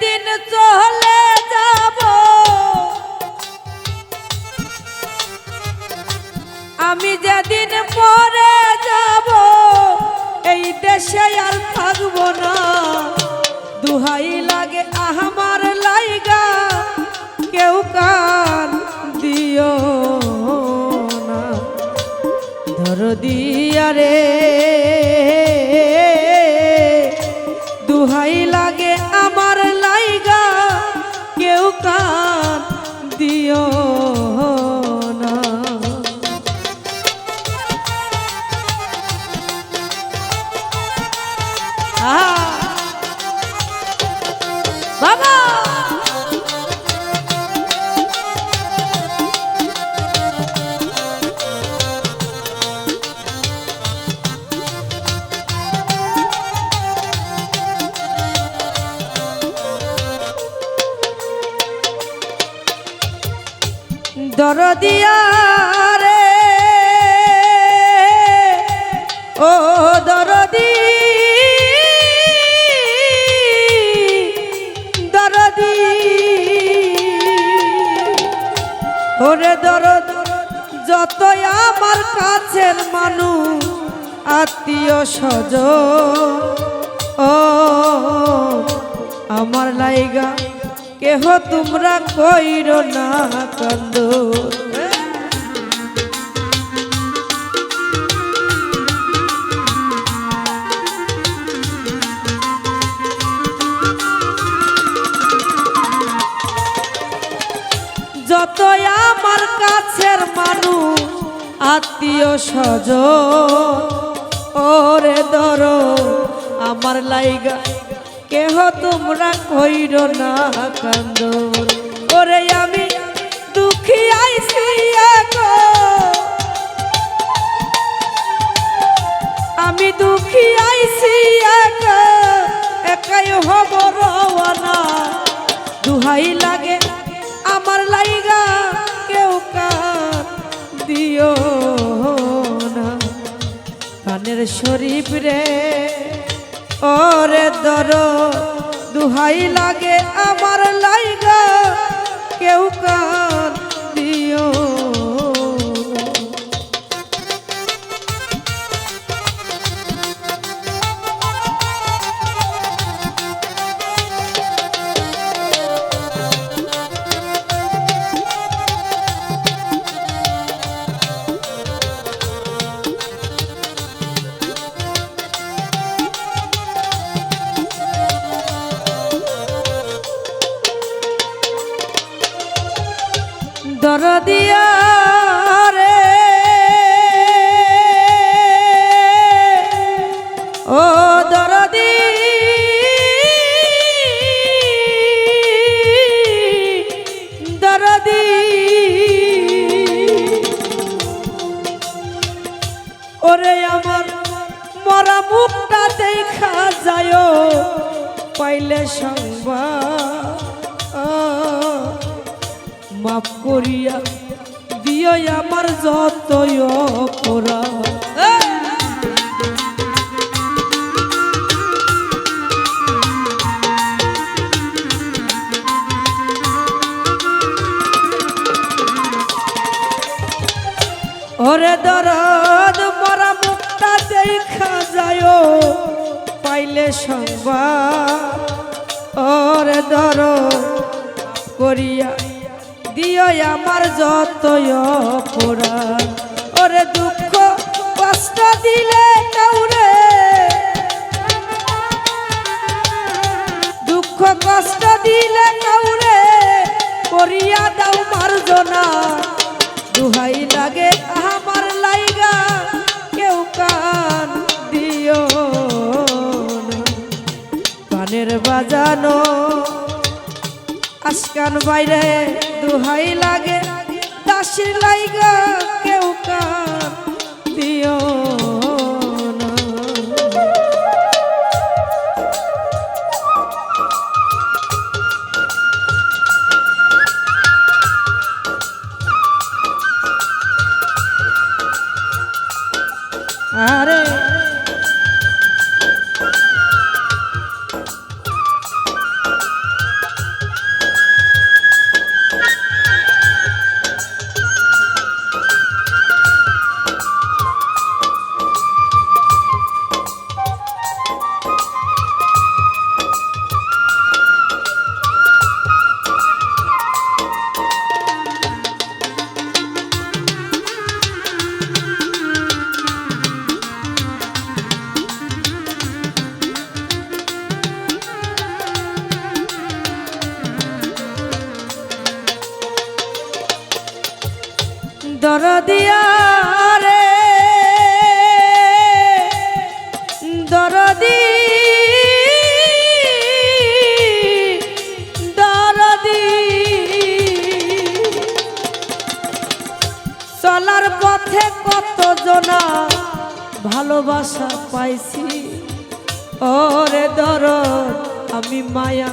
যেদিন চলে যাব। আমি যেদিন মরে যাব, এই দেশে আর থাকব না। দুহাই লাগে আমার লাইগা, কেউ কান দিও না। ধর দিয়া রে দিও দরদিয়া রে। ও দরদি দরদি। ওরে দরদ, যতই আমার কাছের মানুষ, আত্মীয় স্বজ ও, আমার লাইগা কেহ তোমরা কইর না কান্দ যতই আমার কাছের মানুষ, আত্মীয় সজ ওরে ধর, আমার লাইগা কেহ তোমরা কইর না কান্দ? ওরে আমি দুঃখী আইছি গো আমি দুঃখী একা একাই হব রওয়ানা। দুহাই লাগে আমার লাইগা কেউ কান দিও না। কানের শরীফ রে ওরে দর দুহাই লাগে আমার লাইগা কেউ কান দিও দরদিয়া রে ও দরদি। দরদি। ওরে আমার মরা মুখটা দেখা যায় পাইলে সংবাদ মাফ করিয়া দিও আমার যতই অপরাধ। ওরে দরদ মরা মুখটা দেখা যায় পাইলে সংবাদ। ওরে দরদ করিয়া দিও আমার যতই অপরাধ। ওরে দুঃখ, কষ্ট দিলে কাউরে দুঃখ, কষ্ট দিলে কাউরে করিয়া দাও মার্জনা। দুহাই লাগে আমার লাইগা। কেউ কান দিও কানের বাজানো আসকান বাইরে দুহাই লাগে দাসির লাইগা কেউ কান না। রে। দরদি চলার পথে কত জনা ভালোবাসা পাইছি। ওরে দরদ, আমি মায়া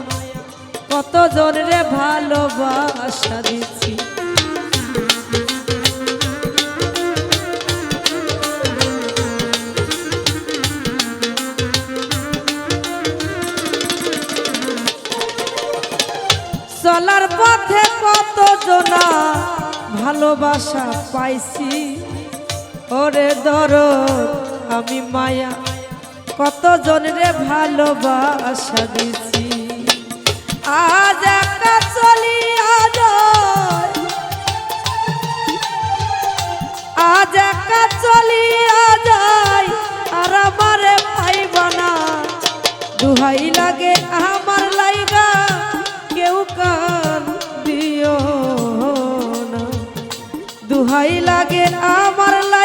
কত জনরে ভালোবাসা দিচ্ছি ভালোবাসা পাইছি। ওরে দর আমি মায়া। কত রে ভালোবাসা দিছি। আজ একটা চলি আজ আজ একটা চলি যায় দুহাই লাগে আমার লাইগা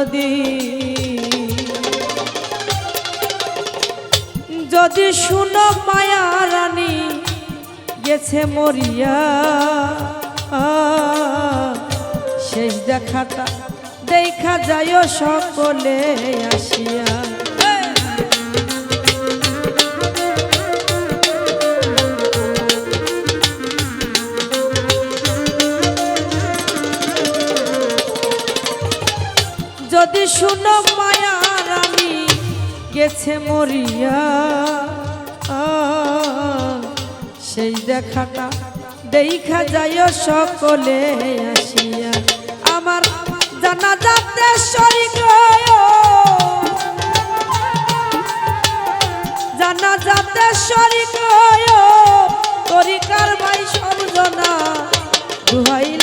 দরদি যদি শুনো মায়া রানী গেছে মরিয়া। শেষ দেখাটা দেখা যায় সকলে আসিয়া। শুনো মায়া রানী গেছে মরিয়া। সেই দেখাটা দেখা যায় সকলে আসিয়া। আমার জানা যাতে জানা যাতে শরীর তরিকার ভাই সবজনা দুহাই